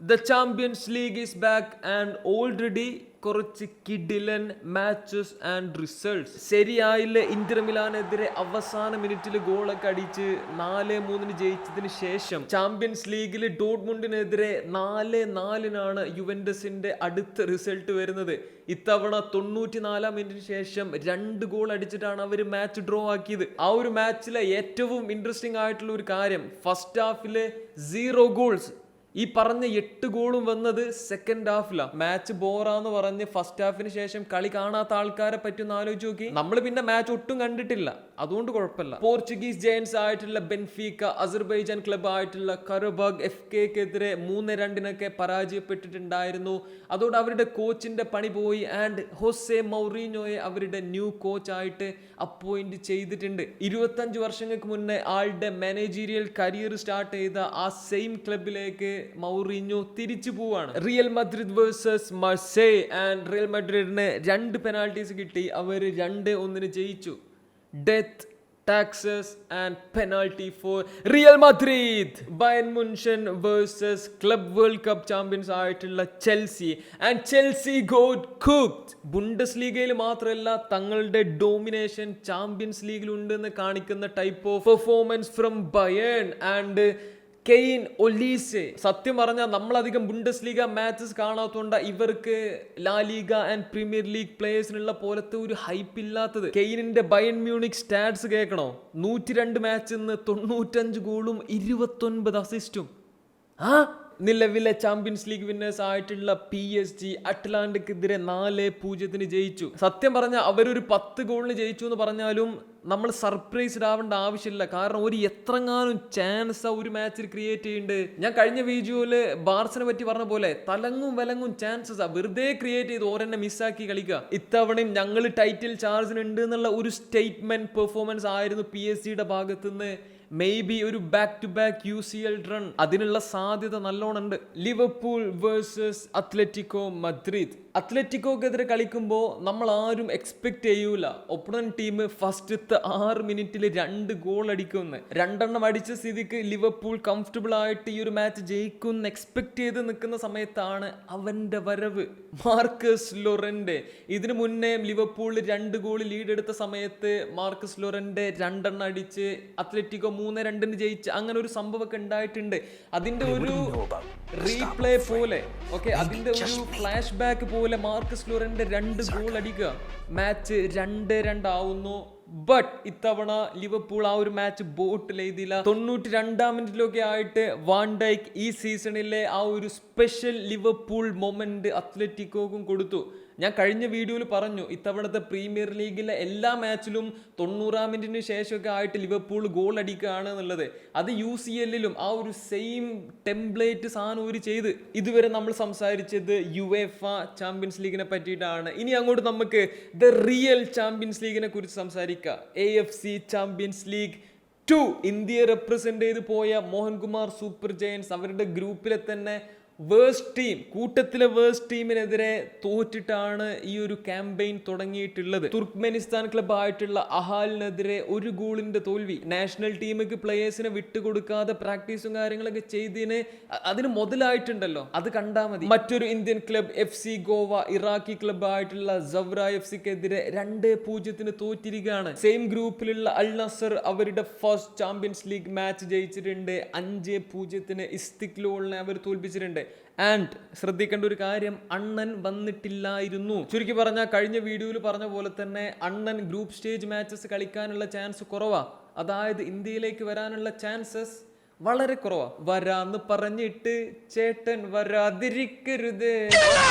The Champions League is back and already കുറച്ച് കിഡിലൻ matches and results ശരിയായില്ല Inter മിലാനെതിരെ അവസാന മിനിറ്റിൽ ഗോളൊക്കെ അടിച്ച് നാല് മൂന്നിന് ജയിച്ചതിന് ശേഷം ചാമ്പ്യൻസ് ലീഗിൽ ഡോട്ട്മുണ്ടിനെതിരെ നാല് നാലിനാണ് യുവൻഡസിന്റെ അടുത്ത റിസൾട്ട് വരുന്നത്. ഇത്തവണ തൊണ്ണൂറ്റി നാലാം മിനിറ്റിന് ശേഷം രണ്ട് ഗോൾ അടിച്ചിട്ടാണ് അവർ മാച്ച് ഡ്രോ ആക്കിയത്. ആ ഒരു മാച്ചിലെ ഏറ്റവും ഇൻട്രസ്റ്റിംഗ് ആയിട്ടുള്ള ഒരു കാര്യം ഫസ്റ്റ് ഹാഫിലെ സീറോ ഗോൾസ് ഈ പറഞ്ഞ എട്ട് ഗോളും വന്നത് സെക്കൻഡ് ഹാഫിലാണ് മാച്ച് ബോറാന്ന് പറഞ്ഞ് ഫസ്റ്റ് ഹാഫിന് ശേഷം കളി കാണാത്ത ആൾക്കാരെ പറ്റുന്ന ആലോചിച്ച് നോക്കി. നമ്മൾ പിന്നെ മാച്ച് ഒട്ടും കണ്ടിട്ടില്ല. അതുകൊണ്ട് കുഴപ്പമില്ല. പോർച്ചുഗീസ് ജയൻസ് ആയിട്ടുള്ള ബെൻഫീക്ക അസർബൈജാൻ ക്ലബ് ആയിട്ടുള്ള കറബാഗ് എഫ് കെക്കെതിരെ മൂന്ന് രണ്ടിനൊക്കെ പരാജയപ്പെട്ടിട്ടുണ്ടായിരുന്നു. അതോടെ അവരുടെ കോച്ചിന്റെ പണി പോയി ആൻഡ് ഹോസെ മൗറീനോയെ അവരുടെ ന്യൂ കോച്ച് ആയിട്ട് അപ്പോയിന്റ് ചെയ്തിട്ടുണ്ട്. ഇരുപത്തഞ്ച് വർഷങ്ങൾക്ക് മുന്നേ ആളുടെ മാനേജീരിയൽ കരിയർ സ്റ്റാർട്ട് ചെയ്ത ആ സെയിം ക്ലബിലേക്ക് മൗറിഞ്ഞോ തിരിച്ചു പോവാണ്. Real Madrid versus Marseille and Real മദ്രിഡിന് രണ്ട് പെനാൾട്ടീസ് കിട്ടി. അവർ രണ്ട് ഒന്നിന് ജയിച്ചു. Death taxes and penalty for Real Madrid Bayern Munich versus club world cup champions ആയിട്ടുള്ള Chelsea and Chelsea got cooked ബുണ്ടസ് ലീഗയിൽ മാത്രമല്ല തങ്ങളുടെ ഡോമിനേഷൻ ചാമ്പ്യൻസ് ലീഗിലുണ്ട് എന്ന് കാണിക്കുന്ന type of performance from Bayern and Kane Olise സത്യം പറഞ്ഞാൽ നമ്മളധികം ബുണ്ടസ് ലീഗ മാച്ചസ് കാണാത്തതുകൊണ്ട് ഇവർക്ക് La Liga and Premier League പ്ലേയേഴ്സിനുള്ള പോലത്തെ ഒരു ഹൈപ്പ് ഇല്ലാത്തത്. കെയിനിന്റെ ബയൺ മ്യൂണിക് സ്റ്റാറ്റ്സ് കേൾക്കണോ നൂറ്റി രണ്ട് മാച്ചിൽ നിന്ന് തൊണ്ണൂറ്റഞ്ച് ഗോളും ഇരുപത്തൊൻപത് അസിസ്റ്റും. ആ? നിലവിലെ ചാമ്പ്യൻസ് ലീഗ് വിന്നേഴ്സ് ആയിട്ടുള്ള പി എസ് ജി അറ്റ്ലാന്റിക്കെതിരെ നാല് പൂജ്യത്തിന് ജയിച്ചു. സത്യം പറഞ്ഞാൽ അവരൊരു പത്ത് ഗോളിന് ജയിച്ചു എന്ന് പറഞ്ഞാലും നമ്മൾ സർപ്രൈസ്ഡ് ആവേണ്ട ആവശ്യമില്ല. കാരണം ഒരു എത്രങ്ങാനും ചാൻസ് ഒരു മാച്ചിൽ ക്രിയേറ്റ് ചെയ്യുന്നുണ്ട് ഞാൻ കഴിഞ്ഞ വീഡിയോയിൽ ബാർസിനെ പറ്റി പറഞ്ഞ പോലെ തലങ്ങും വിലങ്ങും ചാൻസസ് വെറുതെ ക്രിയേറ്റ് ചെയ്ത് ഓരെന്നെ മിസ്സാക്കി കളിക്കുക. ഇത്തവണയും ഞങ്ങൾ ടൈറ്റിൽ ചാർജിന് ഉണ്ട് എന്നുള്ള ഒരു സ്റ്റേറ്റ്മെന്റ് പെർഫോമൻസ് ആയിരുന്നു പി എസ് സിയുടെ ഭാഗത്തുനിന്ന്. മേ ബി ഒരു back to back U C L run അതിനുള്ള സാധ്യത നല്ലോണം ഉണ്ട്. ലിവർപൂൾ വേഴ്സസ് അത്ലറ്റിക്കോ മദ്രിദ് അത്ലറ്റിക്കോക്കെതിരെ കളിക്കുമ്പോൾ നമ്മൾ ആരും എക്സ്പെക്ട് ചെയ്യൂല. ഒപ്പണൻ ടീം ഫസ്റ്റത്തെ ആറ് മിനിറ്റിൽ രണ്ട് ഗോൾ അടിക്കുമെന്ന്. രണ്ടെണ്ണം അടിച്ച സ്ഥിതിക്ക് ലിവർപൂൾ കംഫർട്ടബിൾ ആയിട്ട് ഈ ഒരു മാച്ച് ജയിക്കുമെന്ന് എക്സ്പെക്ട് ചെയ്ത് നിൽക്കുന്ന സമയത്താണ് അവന്റെ വരവ്. Marcos Llorente. ഇതിനു മുന്നേ ലിവർപൂൾ രണ്ട് ഗോൾ ലീഡ് എടുത്ത സമയത്ത് മാർക്കസ് ലൊറന്റെ രണ്ടെണ്ണം അടിച്ച് അത്ലറ്റിക്കോ മൂന്ന് രണ്ടിന് ജയിച്ച് അങ്ങനെ ഒരു സംഭവമൊക്കെ ഉണ്ടായിട്ടുണ്ട്. അതിന്റെ ഒരു റീപ്ലേ പോലെ ഓക്കെ അതിന്റെ ഒരു ഫ്ലാഷ് ബാക്ക് പോലെ മാർക്കസ് ലൊറന്റെ രണ്ട് ഗോൾ അടിക്കുക. മാച്ച് രണ്ട് രണ്ടാവുന്നു ബട്ട് ഇത്തവണ ലിവർപൂൾ ആ ഒരു മാച്ച് ബോട്ടിൽ എഴുതിയില്ല തൊണ്ണൂറ്റി രണ്ടാം മിനിറ്റിലൊക്കെ ആയിട്ട് വാൻഡൈക്ക് ഈ സീസണിലെ ആ ഒരു സ്പെഷ്യൽ ലിവർപൂൾ മൊമെന്റ് അത്ലറ്റിക്കോക്കും കൊടുത്തു. ഞാൻ കഴിഞ്ഞ വീഡിയോയിൽ പറഞ്ഞു ഇത്തവണത്തെ പ്രീമിയർ ലീഗിലെ എല്ലാ മാച്ചിലും തൊണ്ണൂറാം മിനിറ്റിന് ശേഷമൊക്കെ ആയിട്ട് ലിവർപൂൾ ഗോൾ അടിക്കുകയാണ് എന്നുള്ളത് അത് യു സി എല്ലിലും ആ ഒരു സെയിം ടെംപ്ലേറ്റ് സാധനം ഒരു ചെയ്ത് ഇതുവരെ നമ്മൾ സംസാരിച്ചത് യു എഫ ചാമ്പ്യൻസ് ലീഗിനെ പറ്റിയിട്ടാണ്. ഇനി അങ്ങോട്ട് നമുക്ക് ദ റിയൽ ചാമ്പ്യൻസ് ലീഗിനെ കുറിച്ച് സംസാരിക്കാം. A F C champions league to ഇന്ത്യയെ റെപ്രസെന്റ് ചെയ്ത് പോയ മോഹൻകുമാർ സൂപ്പർ ജയൻസ് അവരുടെ ഗ്രൂപ്പിലെ തന്നെ വേഴ്സ്റ്റ് ടീം കൂട്ടത്തിലെ വേഴ്സ് ടീമിനെതിരെ തോറ്റിട്ടാണ് ഈ ഒരു ക്യാമ്പയിൻ തുടങ്ങിയിട്ടുള്ളത്. തുർക്ക്മെനിസ്ഥാൻ ക്ലബ് ആയിട്ടുള്ള അഹാലിനെതിരെ ഒരു ഗോളിന്റെ തോൽവി. നാഷണൽ ടീമിക്ക് പ്ലേയേഴ്സിനെ വിട്ടുകൊടുക്കാതെ പ്രാക്ടീസും കാര്യങ്ങളൊക്കെ ചെയ്തതിന് അതിന് മുതലായിട്ടുണ്ടല്ലോ. അത് കണ്ടാൽ മതി. മറ്റൊരു Indian club F C Goa Iraqi club ആയിട്ടുള്ള സവ്ര എഫ് സിക്കെതിരെ രണ്ട് പൂജ്യത്തിന് തോറ്റിരിക്കുകയാണ്. സെയിം ഗ്രൂപ്പിലുള്ള അൽ നസർ അവരുടെ ഫസ്റ്റ് ചാമ്പ്യൻസ് ലീഗ് മാച്ച് ജയിച്ചിട്ടുണ്ട്. അഞ്ച് പൂജ്യത്തിന് ഇസ്തിക്ലോളിനെ അവർ തോൽപ്പിച്ചിട്ടുണ്ട്. ആൻഡ് ശ്രദ്ധിക്കേണ്ട ഒരു കാര്യം അണ്ണൻ വന്നിട്ടില്ലായിരുന്നു. ചുരുക്കി പറഞ്ഞാൽ കഴിഞ്ഞ വീഡിയോയിൽ പറഞ്ഞ പോലെ തന്നെ അണ്ണൻ ഗ്രൂപ്പ് സ്റ്റേജ് മാച്ചസ് കളിക്കാനുള്ള ചാൻസ് കുറവാ. അതായത് ഇന്ത്യയിലേക്ക് വരാനുള്ള ചാൻസസ് വളരെ കുറവാ. വരാന്ന് പറഞ്ഞിട്ട് ചേട്ടൻ വരാതിരിക്കരുത്.